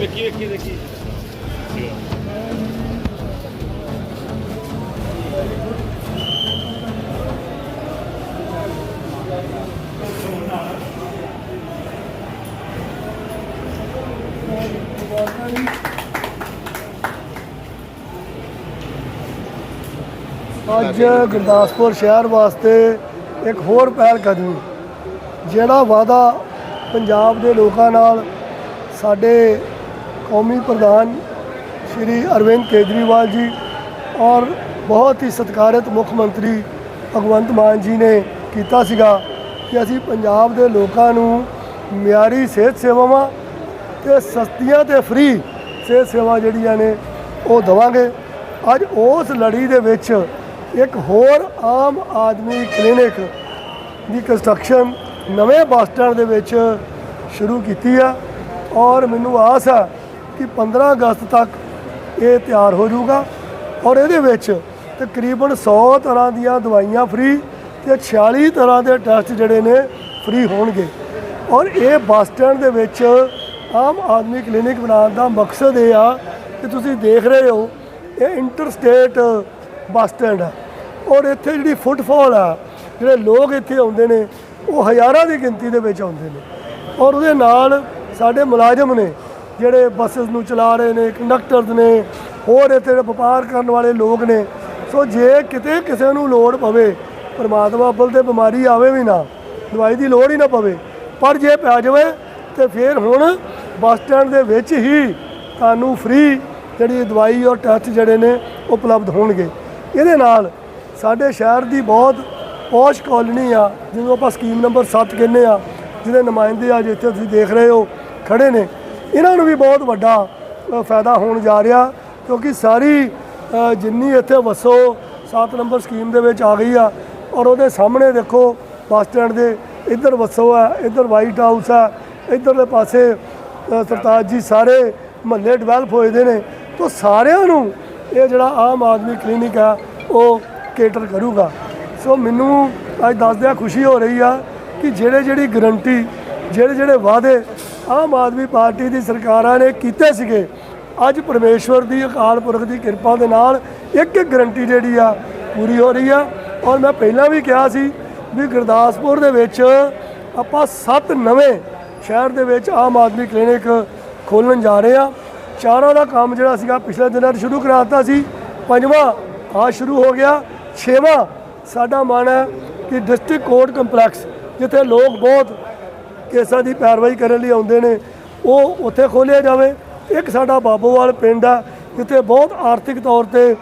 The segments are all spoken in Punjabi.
ਸ਼੍ਰੀ ਅਕਾਲ ਅੱਜ ਗੁਰਦਾਸਪੁਰ ਸ਼ਹਿਰ ਵਾਸਤੇ ਇੱਕ ਹੋਰ ਪਹਿਲ ਕਦਮੀ, ਜਿਹੜਾ ਵਾਅਦਾ ਪੰਜਾਬ ਦੇ ਲੋਕਾਂ ਨਾਲ ਸਾਡੇ ਕੌਮੀ ਪ੍ਰਧਾਨ ਸ਼੍ਰੀ ਅਰਵਿੰਦ ਕੇਜਰੀਵਾਲ ਜੀ ਔਰ ਬਹੁਤ ਹੀ ਸਤਿਕਾਰਤ ਮੁੱਖ ਮੰਤਰੀ ਭਗਵੰਤ ਮਾਨ ਜੀ ਨੇ ਕੀਤਾ ਸੀਗਾ ਕਿ ਅਸੀਂ ਪੰਜਾਬ ਦੇ ਲੋਕਾਂ ਨੂੰ ਮਿਆਰੀ ਸਿਹਤ ਸੇਵਾਵਾਂ ਤੇ ਸਸਤੀਆਂ ਤੇ ਫ੍ਰੀ ਸਿਹਤ ਸੇਵਾ ਜਿਹੜੀਆਂ ਨੇ ਉਹ ਦਵਾਂਗੇ। ਅੱਜ ਉਸ ਲੜੀ ਦੇ ਵਿੱਚ ਇੱਕ ਹੋਰ ਆਮ ਆਦਮੀ ਕਲੀਨਿਕ ਦੀ ਕੰਸਟਰਕਸ਼ਨ ਨਵੇਂ ਬੱਸ ਸਟੈਂਡ ਦੇ ਵਿੱਚ ਸ਼ੁਰੂ ਕੀਤੀ ਆ ਔਰ ਮੈਨੂੰ ਆਸ ਆ ਕਿ 15 ਅਗਸਤ ਤੱਕ ਇਹ ਤਿਆਰ ਹੋ ਜਾਊਗਾ। ਔਰ ਇਹਦੇ ਵਿੱਚ ਤਕਰੀਬਨ 100 ਤਰ੍ਹਾਂ ਦੀਆਂ ਦਵਾਈਆਂ ਫ੍ਰੀ ਤੇ 46 ਤਰ੍ਹਾਂ ਦੇ ਟੈਸਟ ਜਿਹੜੇ ਨੇ ਫ੍ਰੀ ਹੋਣਗੇ। ਔਰ ਇਹ ਬੱਸ ਸਟੈਂਡ ਦੇ ਵਿੱਚ ਆਮ ਆਦਮੀ ਕਲੀਨਿਕ ਬਣਾਉਣ ਦਾ ਮਕਸਦ ਇਹ ਆ ਕਿ ਤੁਸੀਂ ਦੇਖ ਰਹੇ ਹੋ, ਇਹ ਇੰਟਰ ਸਟੇਟ ਬੱਸ ਸਟੈਂਡ ਹੈ ਔਰ ਇੱਥੇ ਜਿਹੜੀ ਫੁੱਟਫਾਲ ਆ, ਜਿਹੜੇ ਲੋਕ ਇੱਥੇ ਆਉਂਦੇ ਨੇ, ਉਹ ਹਜ਼ਾਰਾਂ ਦੀ ਗਿਣਤੀ ਦੇ ਵਿੱਚ ਆਉਂਦੇ ਨੇ। ਔਰ ਉਹਦੇ ਨਾਲ ਸਾਡੇ ਮੁਲਾਜ਼ਮ ਨੇ ਜਿਹੜੇ ਬੱਸਸ ਨੂੰ ਚਲਾ ਰਹੇ ਨੇ ਕੰਡਕਟਰਸ ਨੇ, ਹੋਰ ਇੱਥੇ ਵਪਾਰ ਕਰਨ ਵਾਲੇ ਲੋਕ ਨੇ, ਸੋ ਜੇ ਕਿਤੇ ਕਿਸੇ ਨੂੰ ਲੋੜ ਪਵੇ, ਪਰਮਾਤਮਾ ਬਲ ਤੇ ਬਿਮਾਰੀ ਆਵੇ ਵੀ ਨਾ, ਦਵਾਈ ਦੀ ਲੋੜ ਹੀ ਨਾ ਪਵੇ, ਪਰ ਜੇ ਪੈ ਜਾਵੇ, ਤੇ ਫਿਰ ਹੁਣ ਬੱਸ ਸਟੈਂਡ ਦੇ ਵਿੱਚ ਹੀ ਤੁਹਾਨੂੰ ਫ੍ਰੀ ਜਿਹੜੀ ਦਵਾਈ ਔਰ ਟੈਸਟ ਜਿਹੜੇ ਨੇ ਉਪਲਬਧ ਹੋਣਗੇ। ਇਹਦੇ ਨਾਲ ਸਾਡੇ ਸ਼ਹਿਰ ਦੀ ਬਹੁਤ ਪੌਸ਼ ਕਾਲੋਨੀ ਆ, ਜਿਹਨੂੰ ਆਪਾਂ ਸਕੀਮ ਨੰਬਰ 7 ਕਹਿੰਦੇ ਆ, ਜਿਹਦੇ ਨੁਮਾਇੰਦੇ ਅੱਜ ਇੱਥੇ ਤੁਸੀਂ ਦੇਖ ਰਹੇ ਹੋ, ਖੜੇ ਨੇ। ਇਹਨਾਂ ਨੂੰ ਵੀ ਬਹੁਤ ਵੱਡਾ ਫਾਇਦਾ ਹੋਣ ਜਾ ਰਿਹਾ, ਕਿਉਂਕਿ ਸਾਰੀ ਜਿੰਨੀ ਇੱਥੇ ਵਸੋ 7 ਨੰਬਰ ਸਕੀਮ ਦੇ ਵਿੱਚ ਆ ਗਈ ਆ, ਔਰ ਉਹਦੇ ਸਾਹਮਣੇ ਦੇਖੋ, ਬੱਸ ਸਟੈਂਡ ਦੇ, ਇੱਧਰ ਵਸੋ ਆ, ਇੱਧਰ ਵਾਈਟ ਹਾਊਸ ਆ, ਇੱਧਰਲੇ ਪਾਸੇ ਸਰਤਾਜ ਜੀ ਸਾਰੇ ਮਹੱਲੇ ਡਿਵੈਲਪ ਹੋਏ ਦੇ ਨੇ, ਤੋਂ ਸਾਰਿਆਂ ਨੂੰ ਇਹ ਜਿਹੜਾ ਆਮ ਆਦਮੀ ਕਲੀਨਿਕ ਆ, ਉਹ ਕੇਟਰ ਕਰੂਗਾ। ਸੋ ਮੈਨੂੰ ਅੱਜ ਦੱਸਦਿਆਂ ਖੁਸ਼ੀ ਹੋ ਰਹੀ ਆ ਕਿ ਜਿਹੜੇ ਜਿਹੜੀ ਗਰੰਟੀ ਜਿਹੜੇ ਜਿਹੜੇ ਵਾਅਦੇ ਆਮ ਆਦਮੀ ਪਾਰਟੀ ਦੀ ਸਰਕਾਰਾਂ ਨੇ ਕੀਤੇ ਸੀਗੇ। ਅੱਜ ਪਰਮੇਸ਼ਵਰ ਦੀ, ਅਕਾਲ ਪੁਰਖ ਦੀ ਕਿਰਪਾ ਦੇ ਨਾਲ ਇੱਕ ਇੱਕ ਗਰੰਟੀ ਜਿਹੜੀ ਆ ਪੂਰੀ ਹੋ ਰਹੀ ਆ। ਔਰ ਮੈਂ ਪਹਿਲਾਂ ਵੀ ਕਿਹਾ ਸੀ ਵੀ ਗੁਰਦਾਸਪੁਰ ਦੇ ਵਿੱਚ ਆਪਾਂ ਸੱਤ ਨਵੇਂ ਸ਼ਹਿਰ ਦੇ ਵਿੱਚ ਆਮ ਆਦਮੀ ਕਲੀਨਿਕ ਖੋਲਣ ਜਾ ਰਹੇ ਆ। ਚਾਰਾਂ ਦਾ ਕੰਮ ਜਿਹੜਾ ਸੀਗਾ ਪਿਛਲੇ ਦਿਨਾਂ 'ਚ ਸ਼ੁਰੂ ਕਰਾ ਦਿੱਤਾ ਸੀ। ਪੰਜਵਾਂ ਆ ਸ਼ੁਰੂ ਹੋ ਗਿਆ। ਛੇਵਾਂ ਸਾਡਾ ਮਨ ਹੈ ਕਿ ਡਿਸਟ੍ਰਿਕਟ ਕੋਰਟ ਕੰਪਲੈਕਸ, ਜਿੱਥੇ ਲੋਕ ਬਹੁਤ ਕੇਸਾਂ ਦੀ ਪੈਰਵਾਈ ਕਰਨ ਲਈ ਆਉਂਦੇ ਨੇ, ਉਹ ਉੱਥੇ ਖੋਲ੍ਹਿਆ ਜਾਵੇ। ਇੱਕ ਸਾਡਾ ਬਾਬੋਵਾਲ ਪਿੰਡ ਆ, ਜਿੱਥੇ ਬਹੁਤ ਆਰਥਿਕ ਤੌਰ ਤੇ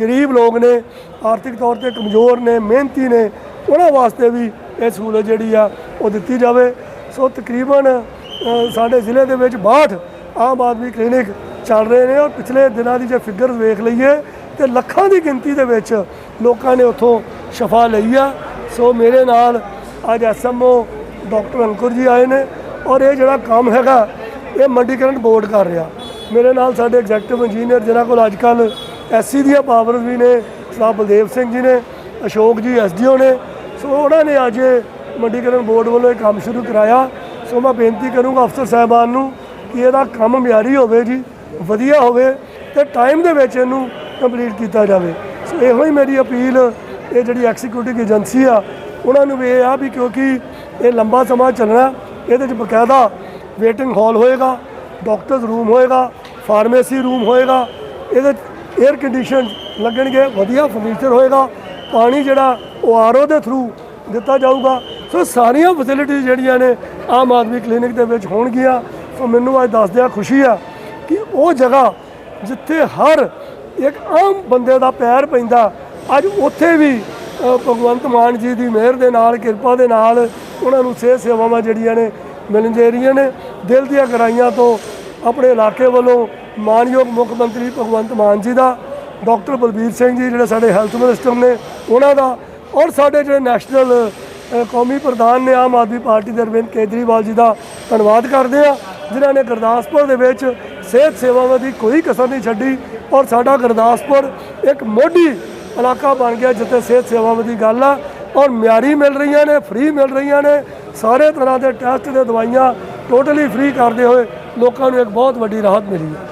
ਗਰੀਬ ਲੋਕ ਨੇ, ਆਰਥਿਕ ਤੌਰ ਤੇ ਕਮਜ਼ੋਰ ਨੇ, ਮਿਹਨਤੀ ਨੇ, ਉਹਨਾਂ ਵਾਸਤੇ ਵੀ ਇਹ ਸਹੂਲਤ ਜਿਹੜੀ ਆ, ਉਹ ਦਿੱਤੀ ਜਾਵੇ। ਸੋ ਤਕਰੀਬਨ ਸਾਡੇ ਜ਼ਿਲ੍ਹੇ ਦੇ ਵਿੱਚ 62 ਆਮ ਆਦਮੀ ਕਲੀਨਿਕ ਚੱਲ ਰਹੇ ਨੇ, ਔਰ ਪਿਛਲੇ ਦਿਨਾਂ ਦੀ ਜੇ ਫਿਗਰ ਵੇਖ ਲਈਏ, ਤੇ ਲੱਖਾਂ ਦੀ ਗਿਣਤੀ ਦੇ ਵਿੱਚ ਲੋਕਾਂ ਨੇ ਉੱਥੋਂ ਸ਼ਫਾ ਲਈ ਆ। ਸੋ ਮੇਰੇ ਨਾਲ ਅੱਜ ਐਸਐਮਓ ਡਾਕਟਰ ਅੰਕੁਰ ਜੀ ਆਏ ਨੇ ਔਰ ਇਹ ਜਿਹੜਾ ਕੰਮ ਹੈਗਾ, ਇਹ ਮੰਡੀਕਰਨ ਬੋਰਡ ਕਰ ਰਿਹਾ। ਮੇਰੇ ਨਾਲ ਸਾਡੇ ਐਗਜ਼ੈਕਟਿਵ ਇੰਜੀਨੀਅਰ ਜਿਨ੍ਹਾਂ ਕੋਲ ਅੱਜ ਕੱਲ ਐਸਸੀ ਦੀਆਂ ਪਾਵਰ ਵੀ ਨੇ ਸਾਹਿਬ ਬਲਦੇਵ ਸਿੰਘ ਜੀ ਨੇ, ਅਸ਼ੋਕ ਜੀ ਐਸਡੀਓ ਨੇ, ਸੋ ਉਹਨਾਂ ਨੇ ਅੱਜ ਇਹ ਮੰਡੀਕਰਨ ਬੋਰਡ ਵੱਲੋਂ ਇਹ ਕੰਮ ਸ਼ੁਰੂ ਕਰਾਇਆ। ਸੋ ਮੈਂ ਬੇਨਤੀ ਕਰੂੰਗਾ ਅਫਸਰ ਸਾਹਿਬਾਨ ਨੂੰ ਕਿ ਇਹਦਾ ਕੰਮ ਮਿਆਰੀ ਹੋਵੇ ਜੀ, ਵਧੀਆ ਹੋਵੇ ਤੇ ਟਾਈਮ ਦੇ ਵਿੱਚ ਇਹਨੂੰ ਕੰਪਲੀਟ ਕੀਤਾ ਜਾਵੇ। ਸੋ ਇਹੋ ਹੀ ਮੇਰੀ ਅਪੀਲ, ਇਹ ਜਿਹੜੀ ਐਗਜ਼ੀਕਿਊਟਿਵ ਏਜੰਸੀ ਆ, ਉਹਨਾਂ ਨੂੰ ਵੀ ਇਹ ਆ ਵੀ ਕਿਉਂਕਿ ਇਹ ਲੰਬਾ ਸਮਾਂ ਚੱਲਣਾ ਇਹਦੇ ਵਿੱਚ ਬਕਾਇਦਾ ਵੇਟਿੰਗ ਹਾਲ ਹੋਏਗਾ ਡਾਕਟਰਸ ਰੂਮ ਹੋਏਗਾ ਫਾਰਮੇਸੀ ਰੂਮ ਹੋਏਗਾ। ਇਹਦੇ 에ਅਰ ਕੰਡੀਸ਼ਨ ਲੱਗਣਗੇ, ਵਧੀਆ ਫਰਨੀਚਰ ਹੋਏਗਾ। ਪਾਣੀ ਜਿਹੜਾ, ਉਹ ਆਰਓ ਦੇ ਥਰੂ ਦਿੱਤਾ ਜਾਊਗਾ। ਸੋ ਸਾਰੀਆਂ ਫੈਸਿਲਿਟੀਜ਼ ਜਿਹੜੀਆਂ ਨੇ, ਆਮ ਆਦਮੀ ਕਲੀਨਿਕ ਦੇ ਵਿੱਚ ਹੋਣਗੀਆਂ। ਸੋ ਮੈਨੂੰ ਅੱਜ ਦੱਸਦਿਆਂ ਖੁਸ਼ੀ ਆ ਕਿ ਉਹ ਜਗ੍ਹਾ ਜਿੱਥੇ ਹਰ ਇੱਕ ਆਮ ਬੰਦੇ ਦਾ ਪੈਰ ਪੈਂਦਾ, ਅੱਜ ਉੱਥੇ ਵੀ ਭਗਵੰਤ ਮਾਨ ਜੀ ਦੀ ਮਿਹਰ ਦੇ ਨਾਲ, ਕਿਰਪਾ ਦੇ ਨਾਲ ਉਹਨਾਂ ਨੂੰ ਸਿਹਤ ਸੇਵਾਵਾਂ ਜਿਹੜੀਆਂ ਨੇ ਮਿਲਣ ਦੇ ਰਹੀਆਂ ਨੇ, ਦਿਲ ਦੀਆਂ ਗਰਾਈਆਂ ਤੋਂ ਆਪਣੇ ਇਲਾਕੇ ਵੱਲੋਂ ਮਾਨਯੋਗ ਮੁੱਖ ਮੰਤਰੀ ਭਗਵੰਤ ਮਾਨ ਜੀ ਦਾ, ਡਾਕਟਰ ਬਲਬੀਰ ਸਿੰਘ ਜੀ ਜਿਹੜੇ ਸਾਡੇ ਹੈਲਥ ਮਿਨਿਸਟਰ ਨੇ, ਉਹਨਾਂ ਦਾ ਔਰ ਸਾਡੇ ਜਿਹੜੇ ਨੈਸ਼ਨਲ ਕੌਮੀ ਪ੍ਰਧਾਨ ਨੇ ਆਮ ਆਦਮੀ ਪਾਰਟੀ ਦੇ ਅਰਵਿੰਦ ਕੇਜਰੀਵਾਲ ਜੀ ਦਾ ਧੰਨਵਾਦ ਕਰਦੇ ਆ ਜਿਨ੍ਹਾਂ ਨੇ ਗੁਰਦਾਸਪੁਰ ਦੇ ਵਿੱਚ ਸਿਹਤ ਸੇਵਾਵਾਂ ਦੀ ਕੋਈ ਕਸਰ ਨਹੀਂ ਛੱਡੀ ਔਰ ਸਾਡਾ ਗੁਰਦਾਸਪੁਰ ਇੱਕ ਮੋਢੀ ਇਲਾਕਾ ਬਣ ਗਿਆ ਜਿੱਥੇ ਸਿਹਤ ਸੇਵਾਵਾਂ ਦੀ ਗੱਲ ਆ। ਔਰ ਮਿਆਰੀ ਮਿਲ ਰਹੀਆਂ ਨੇ, ਫ੍ਰੀ ਮਿਲ ਰਹੀਆਂ ਨੇ। ਸਾਰੇ ਤਰ੍ਹਾਂ ਦੇ ਟੈਸਟ ਤੇ ਦਵਾਈਆਂ ਟੋਟਲੀ ਫ੍ਰੀ ਕਰਦੇ ਹੋਏ ਲੋਕਾਂ ਨੂੰ ਇੱਕ ਬਹੁਤ ਵੱਡੀ ਰਾਹਤ ਮਿਲੀ ਹੈ।